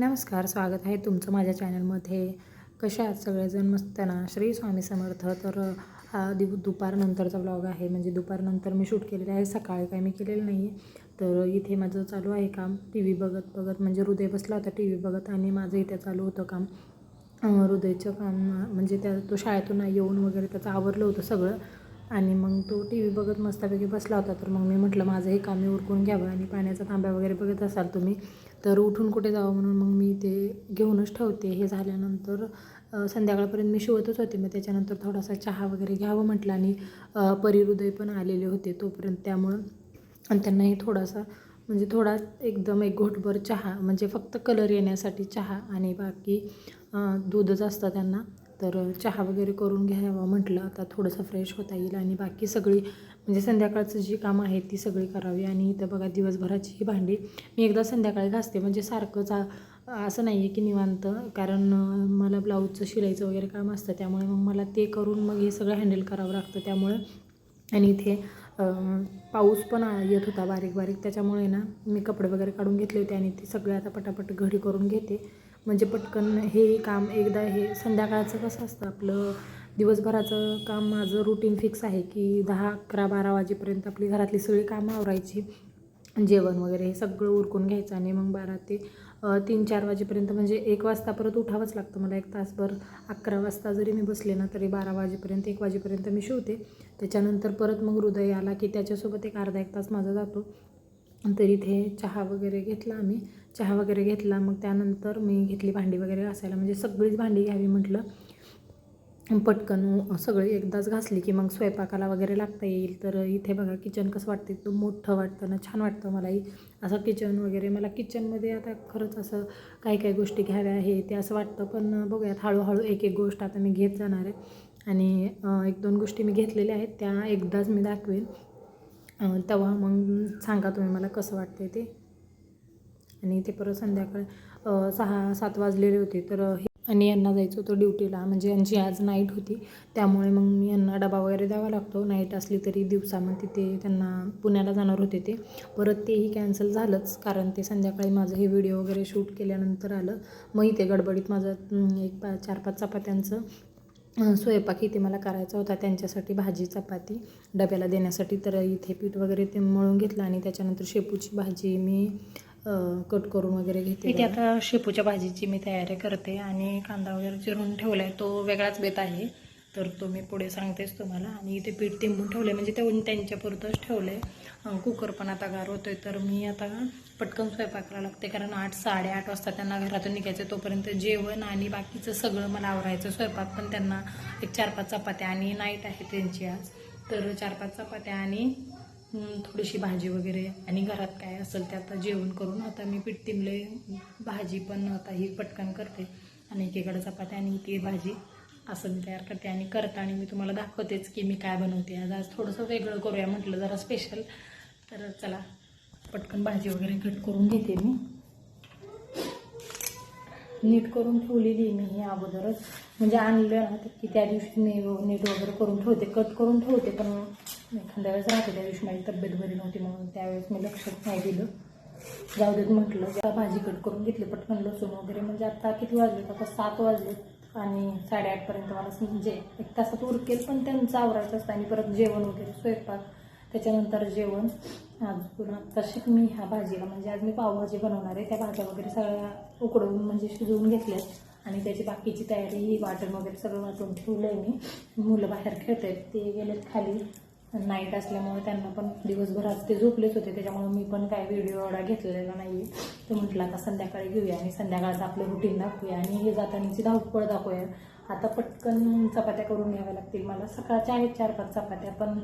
नमस्कार स्वागत आहे तुमचं माझ्या चॅनलमध्ये. कशा आहात सगळेजण? मस्त ना? श्री स्वामी समर्थ. तर हा दिव दुपारनंतरचा ब्लॉग आहे. म्हणजे दुपारनंतर मी शूट केलेलं आहे. सकाळी काही मी केलेलं नाही आहे तर इथे माझं चालू आहे काम. टी व्ही बघत बघत म्हणजे हृदय बसला होता टी व्ही बघत आणि माझं इथे चालू होतं काम. हृदयचं काम म्हणजे त्या तो शाळेतून येऊन वगैरे त्याचं आवरलं होतं सगळं. आणि मग तो टी व्ही बघत मस्तपैकी बसला होता. तर मग मी म्हटलं माझं हे काम मी उरकून घ्यावं आणि पाण्याचा तांब्या वगैरे बघत असाल तुम्ही तर उठून कुठे जावं म्हणून मग मी ते घेऊनच ठेवते. हे झाल्यानंतर संध्याकाळपर्यंत मी शिवतच होते. मग त्याच्यानंतर थोडासा चहा वगैरे घ्यावं म्हटलं आणि परिहृदय पण आलेले होते तोपर्यंत. त्यामुळं आणि त्यांनाही थोडासा म्हणजे थोडा एकदम एक घोटभर चहा म्हणजे फक्त कलर येण्यासाठी चहा आणि बाकी दूधच असतं त्यांना. तर चहा वगैरे करून घ्यावा म्हटलं आता थोडंसं फ्रेश होता येईल आणि बाकी सगळी म्हणजे संध्याकाळचं जी कामं आहेत ती सगळी करावी. आणि इथं बघा दिवसभराची ही भांडी मी एकदा संध्याकाळी घासते. म्हणजे सारखंच असं नाही आहे की निवांत. कारण मला ब्लाऊजचं शिलाईचं वगैरे काम असतं. त्यामुळे मग मला ते करून मग हे सगळं हँडल करावं लागतं. त्यामुळे आणि इथे पाऊस पण आ- येत होता बारीक बारीक त्याच्यामुळे ना मी कपडे वगैरे काढून घेतले होते आणि ते सगळे आता पटापट घडी करून घेते. म्हणजे पटकन हे काम एकदा हे संध्याकाळचं कसं असतं आपलं दिवसभराचं काम माझं रुटीन फिक्स आहे की दहा अकरा बारा वाजेपर्यंत आपली घरातली सगळी कामं आवरायची. जेवण वगैरे हे सगळं उरकून घ्यायचं आणि मग बारा ते तीन चार वाजेपर्यंत म्हणजे एक वाजता परत उठावंच लागतं. मला एक तासभर अकरा वाजता जरी मी बसले ना तरी बारा वाजेपर्यंत एक वाजेपर्यंत मी शिवते. त्याच्यानंतर परत मग हृदय आला की त्याच्यासोबत एक अर्धा एक तास माझा जातो. तरी इथे चहा वगैरे घेतला आम्ही. चहा वगैरे घेतला मग त्यानंतर मी घेतली भांडी वगैरे घासायला. म्हणजे सगळीच भांडी घ्यावी म्हटलं. पटकन सगळी एकदाच घासली की मग स्वयंपाकाला वगैरे लागता येईल. तर इथे बघा किचन कसं वाटतं एकदम मोठं वाटतं ना छान वाटतं मलाही. असं किचन वगैरे मला किचनमध्ये आता खरंच असं काही काही गोष्टी घ्याव्या आहे ते असं वाटतं. पण बघूयात हळूहळू एक एक गोष्ट आता मी घेत जाणार आहे. आणि एक दोन गोष्टी मी घेतलेल्या आहेत त्या एकदाच मी दाखवेन. तेव्हा मग सांगा तुम्ही मला कसं वाटते ते. आणि ते परत संध्याकाळी सहा सात वाजलेले होते. तर हे आणि यांना जायचं होतं ड्युटीला. म्हणजे यांची आज नाईट होती. त्यामुळे मग मी यांना डबा वगैरे द्यावा लागतो. नाईट असली तरी दिवसा मग तिथे त्यांना पुण्याला जाणार होते ते. परत तेही कॅन्सल झालंच. कारण ते संध्याकाळी माझं हे व्हिडिओ वगैरे शूट केल्यानंतर आलं. मग इथे गडबडीत माझं एक पा चार पाच चपात्यांचं स्वयंपाक इथे मला करायचा होता. त्यांच्यासाठी भाजी चपाती डब्याला देण्यासाठी. तर इथे पीठ वगैरे ते मळून घेतलं आणि त्याच्यानंतर शेपूची भाजी मी कट करून वगैरे घेते इथे आता शेपूच्या भाजीची मी तयारी करते आणि कांदा वगैरे चिरून ठेवला आहे तो वेगळाच बेत आहे. तर तो मी पुढे सांगतेच तुम्हाला. आणि इथे पीठ तिंबून ठेवलं आहे म्हणजे ते त्यांच्यापुरतंच ठेवलं आहे कुकर पण आता गार होतोय तर मी आता पटकन स्वयंपाकाला लागते. कारण आठ साडेआठ वाजता त्यांना घरातून निघायचं तोपर्यंत जेवण आणि बाकीचं सगळं मला आवरायचं. स्वयंपाक पण त्यांना एक चार पाच चपात्या आणि नाईट आहे त्यांची आज. तर चार पाच चपात्या आणि थोडीशी भाजी वगैरे. आणि घरात काय असेल ते आता जेवण करून आता मी पीठ तिमले भाजी पण आता ही पटकन करते. आणि एकीकडे चपाती आणि ती भाजी असं मी तयार करते. आणि करता आणि मी तुम्हाला दाखवतेच की मी काय बनवते. आज आज थोडंसं वेगळं करूया म्हटलं जरा स्पेशल तर चला पटकन भाजी वगैरे कट करून घेते मी. नीट करून ठेवलेली मी हे अगोदरच. म्हणजे आणलं ना की त्या दिवशी नीट वगैरे करून ठेवते. कट करून ठेवते पण एखाद्या वेळेस राहते त्या दिवशी माझी तब्येत बरी नव्हती म्हणून त्यावेळेस मी लक्षात नाही दिलं. जाऊ देत म्हटलं जरा भाजी कट करून घेतली पटकन लसूण वगैरे. म्हणजे आता किती वाजले? आता सात वाजले आणि साडेआठपर्यंत मला म्हणजे एक तासात उरकेल पण त्यांचं आवरायचं असतं आणि परत जेवण वगैरे स्वयंपाक. त्याच्यानंतर जेवण. आज पुन्हा तशीच मी ह्या भाजीला म्हणजे आज मी पावभाजी बनवणार आहे. त्या भाज्या वगैरे सगळ्या उकडवून म्हणजे शिजवून घेतल्यात. आणि त्याची बाकीची तयारी वाटण वगैरे सगळं वाटून ठेवलं आहे मी. मुलं बाहेर खेळत आहेत ते गेलेत खाली. नाईट असल्यामुळे त्यांना पण दिवसभरात ते झोपलेच होते त्याच्यामुळे मी पण काय व्हिडिओ एवढा घेतलेला नाही तर म्हटलं आता संध्याकाळी घेऊया आणि संध्याकाळचं आपलं रुटीन दाखवूया आणि हे जातानाची धावपळ दाखवूया. आता पटकन चपात्या करून घ्याव्या लागतील. मला सकाळच्या आहेत चार पाच चपात्या पण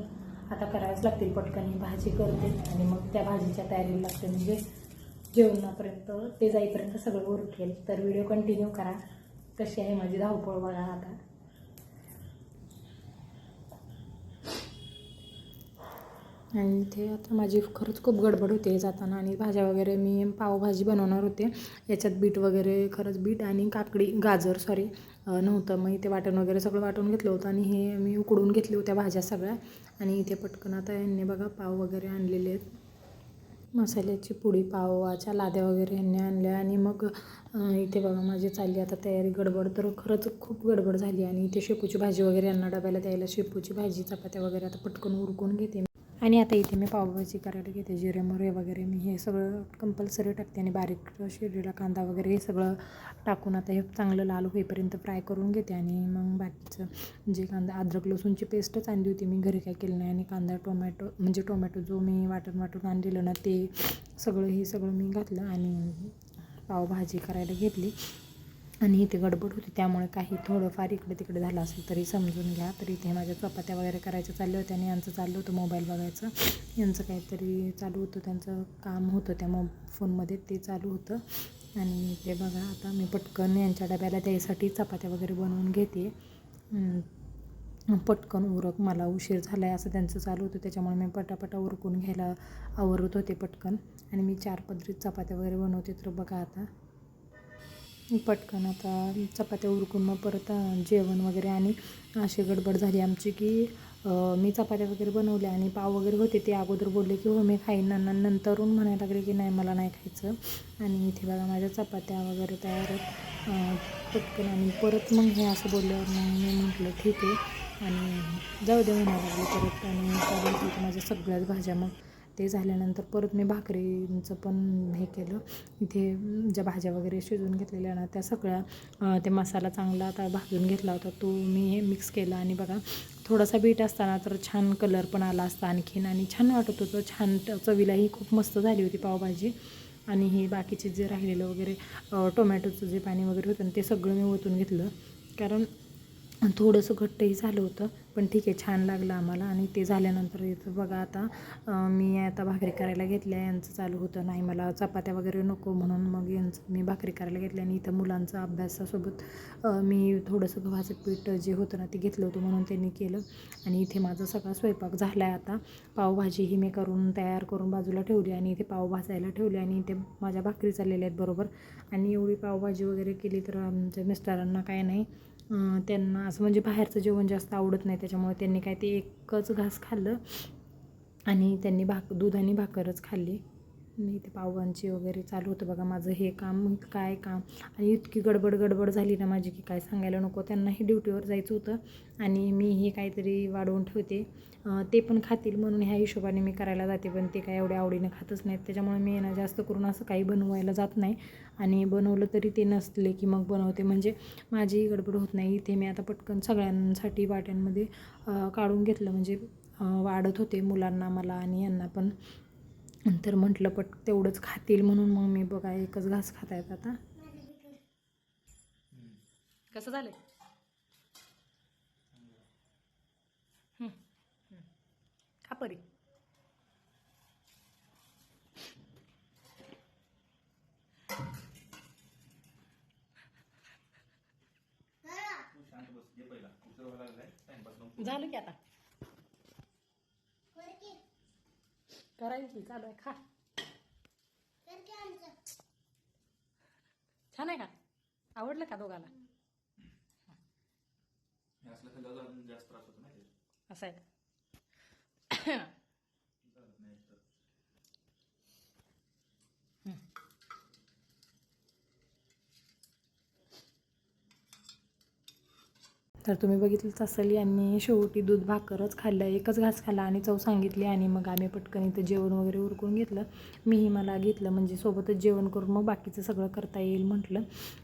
आता कराव्याच लागतील. पटकन ही भाजी करते आणि मग त्या भाजीच्या तयारीला लागते. म्हणजे जेवणापर्यंत ते जाईपर्यंत सगळं उरकेल. तर व्हिडिओ कंटिन्यू करा. कशी आहे माझी धावपळ बघा आता. आणि इथे आता माझी खरंच खूप गडबड होते जाताना आणि भाज्या वगैरे मी पावभाजी बनवणार होते. याच्यात बीट वगैरे खरंच बीट आणि काकडी गाजर सॉरी नव्हतं. मग इथे वाटण वगैरे सगळं वाटून घेतलं होतं आणि हे मी उकडून घेतली होत्या भाज्या सगळ्या. आणि इथे पटकन आता यांनी बघा पाव वगैरे आणलेले आहेत. मसाल्याची पुडी पावाच्या लाद्या वगैरे यांनी आणल्या आणि मग इथे बघा माझी चालली आता तयारी गडबड. तर खरंच खूप गडबड झाली आणि इथे शेपूची भाजी वगैरे यांना डब्याला द्यायला शेपूची भाजी चपात्या वगैरे आता पटकन उरकून घेते आणि आता इथे मी पावभाजी करायला घेते. जिरे मोरे वगैरे मी हे सगळं कंपल्सरी टाकते आणि बारीक शिरलेला कांदा वगैरे हे सगळं टाकून आता हे चांगलं लाल होईपर्यंत फ्राय करून घेते आणि मग बाकीचं जे कांदा अद्रक लसूणची पेस्टच आणली होती मी घरी काय केलं नाही. आणि कांदा टोमॅटो म्हणजे टोमॅटो जो मी वाटण वाटून आणलेलं ना ते सगळं हे सगळं मी घातलं आणि पावभाजी करायला घेतली. आणि इथे गडबड होती. त्यामुळे काही थोडंफार इकडे तिकडे झालं असेल तरी समजून घ्या. तर इथे माझ्या चपात्या वगैरे करायच्या चालल्या होत्या आणि यांचं चाललं होतं मोबाईल बघायचं. यांचं काहीतरी चालू होतं. त्यांचं काम होतं त्या मो फोनमध्ये ते चालू होतं. आणि ते बघा आता मी पटकन यांच्या डब्याला द्यायसाठी चपात्या वगैरे बनवून घेते. पटकन उरक. मला उशीर झाला आहे असं त्यांचं चालू होतं. त्याच्यामुळे मी पटापटा उरकून घ्यायला आवरत होते पटकन. आणि मी चार पदरीत चपात्या वगैरे बनवते. तर बघा आता पटकन आता चपात्या उरकून मग परत जेवण वगैरे आणि अशी गडबड झाली आमची की मी चपात्या वगैरे बनवल्या आणि पाव वगैरे होते ते अगोदर बोलले की हो मी खाईन. ना नंतरून म्हणायला लागले की नाही मला नाही खायचं. आणि इथे बघा माझ्या चपात्या वगैरे तयार पटकन आणि परत मग हे असं बोलल्यावर मग मी म्हटलं ठीक आहे. आणि जाऊ दे म्हणायला लागले परत. आणि माझ्या सगळ्याच भाज्या मग ते झाल्यानंतर परत मी भाकरीचं पण हे केलं. इथे ज्या भाज्या वगैरे शिजवून घेतलेल्या ना त्या सगळ्या ते मसाला चांगला आता भाजून घेतला होता तो मी हे मिक्स केला. आणि बघा थोडासा बीट असताना तर छान कलर पण आला असता आणखीन. आणि छान वाटत होतं छान चवीला चवीलाही खूप मस्त झाली होती पावभाजी. आणि हे बाकीचे जे राहिलेलं वगैरे टोमॅटोचं जे पाणी वगैरे होतं ते सगळं मी ओतून घेतलं. कारण थोडंसं घट्टही झालं होतं पण ठीक आहे छान लागलं आम्हाला. आणि ते झाल्यानंतर इथं बघा आता मी आता भाकरी करायला घेतल्या यांचं चालू होतं. नाही मला चपात्या वगैरे नको म्हणून मग यांचं मी भाकरी करायला घेतल्या आणि इथं मुलांचा अभ्यासासोबत मी थोडंसं गव्हाचं पीठ जे होतं ना ते घेतलं होतं म्हणून त्यांनी केलं. आणि इथे माझा सगळा स्वयंपाक झाला आहे आता. पावभाजी ही मी करून तयार करून बाजूला ठेवली आणि इथे पाव भाजायला ठेवली आणि इथे माझ्या भाकरी चाललेल्या आहेत बरोबर. आणि एवढी पावभाजी वगैरे केली तर आमच्या मिस्टरांना काय नाही त्यांना असं म्हणजे बाहेरचं जेवण जास्त आवडत नाही त्याच्यामुळे त्यांनी काय ते एकच घास खाल्लं आणि त्यांनी भाक दूध आणि भाकरच खाल्ली. मी इथे पावांची वगैरे चालू होतं बघा माझं हे काम काय काम. आणि इतकी गडबड गडबड झाली ना माझी की काय सांगायला नको. त्यांनाही ड्युटीवर जायचं होतं आणि मी हे काहीतरी वाढवून ठेवते. ते पण खातील म्हणून ह्या हिशोबाने मी करायला जाते पण ते काय एवढ्या आवडीनं खातच नाहीत. त्याच्यामुळे मी ना जास्त करून असं काही बनवायला जात नाही. आणि बनवलं तरी ते नसले की मग बनवते. म्हणजे माझी गडबड होत नाही. इथे मी आता पटकन सगळ्यांसाठी वाट्यांमध्ये काढून घेतलं. म्हणजे वाढत होते मुलांना मला आणि यांना पण. नंतर म्हटलं पट तेवढंच खातील म्हणून मग मी बघा एकच घास खाता येत आता. कसं झालं खा परी. झालं की आता. करायची चालू आहे खा छान आहे का आवडलं का दोघाला असं आहे का? तर तुम्ही बघितलंच असेल यांनी शेवटी दूध भाकरच खाल्लं एकच घास खाल्ला आणि चव सांगितली आणि मग आम्ही पटकन इथं जेवण वगैरे उरकून घेतलं. मीही मला घेतलं म्हणजे सोबतच जेवण करून मग बाकीचं सगळं करता येईल म्हटलं.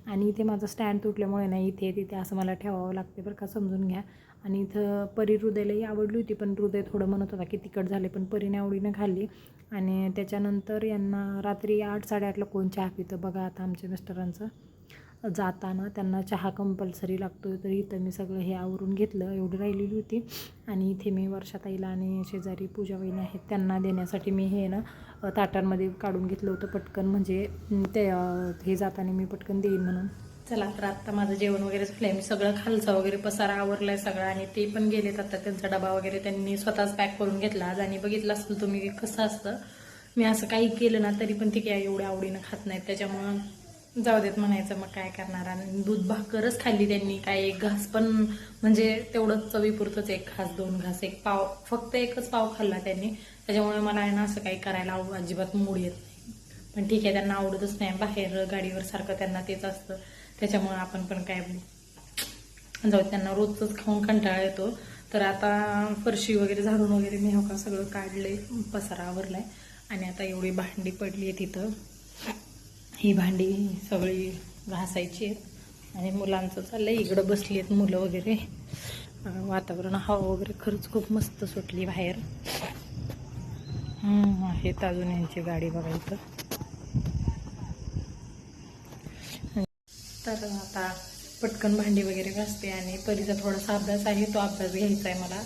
आणि इथे माझं स्टँड तुटल्यामुळे नाही इथे तिथे असं मला ठेवावं लागते बरं का समजून घ्या. आणि इथं परी हृदयालाही आवडली होती पण हृदय थोडं म्हणत होता की तिखट झाले पण परीने आवडीनं खाल्ली. आणि त्याच्यानंतर यांना रात्री आठ साडेआठला कोण चहा पितं बघा आता आमच्या मिस्टरांचं. जाताना त्यांना चहा कंपल्सरी लागतो तर इथं मी सगळं हे आवरून घेतलं एवढी राहिलेली होती. आणि इथे मी वर्षाताईला आणि शेजारी पूजा वहिनी आहेत त्यांना देण्यासाठी मी हे ना ताटांमध्ये काढून घेतलं होतं पटकन. म्हणजे ते हे जाताना मी पटकन देईन म्हणून. चला तर आत्ता माझं जेवण वगैरे झालं मी सगळं खालचा वगैरे पसारा आवरला आहे सगळा आणि ते पण गेलेत आता. त्यांचा डबा वगैरे त्यांनी स्वतःच पॅक करून घेतला. आज आणि बघितलं असेल तुम्ही कसं असतं. मी असं काही केलं ना तरी पण ते काय एवढ्या आवडीनं खात नाहीत. त्याच्यामुळं जाऊ देत म्हणायचं मग काय करणार? आणि दूध भाकरच खाल्ली त्यांनी. काय एक घास पण म्हणजे तेवढंच चवीपुरतंच एक घास दोन घास एक पाव फक्त एकच पाव खाल्ला त्यांनी. त्याच्यामुळे मला आहे ना असं काही करायला अजिबात मूड येत नाही. पण ठीक आहे त्यांना आवडतच नाही. बाहेर गाडीवर सारखं त्यांना तेच असतं. त्याच्यामुळे आपण पण काय जाऊ त्यांना रोजच खाऊन कंटाळा येतो. तर आता फरशी वगैरे झाडून वगैरे मी हो का सगळं काढले पसारा आवरलाय. आणि आता एवढी भांडी पडली आहे तिथं. ही भांडी सगळी घासायची आहेत. आणि मुलांचं चाललंय. इकडं बसली आहेत मुलं वगैरे. वातावरण हवा वगैरे खरंच खूप मस्त सुटली बाहेर. आहेत अजून यांची गाडी बघायचं तर आता पटकन भांडी वगैरे घासते आणि परीचा थोडासा अभ्यास आहे. तो अभ्यास घ्यायचा आहे मला.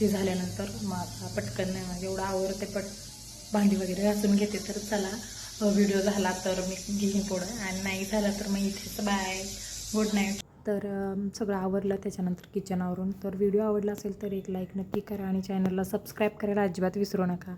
ते झाल्यानंतर मग आता पटकन म्हणजे एवढं आवडते पट भांडी वगैरे घासून घेते तर चला. व्हिडिओ झाला तर मी घेईन पुढं. आणि नाही झाला तर मग इथेच बाय गुड नाईट तर सगळं आवरलं त्याच्यानंतर किचनवरून तर व्हिडिओ आवडला असेल तर एक लाईक नक्की करा आणि चॅनलला सबस्क्राईब करायला अजिबात विसरू नका.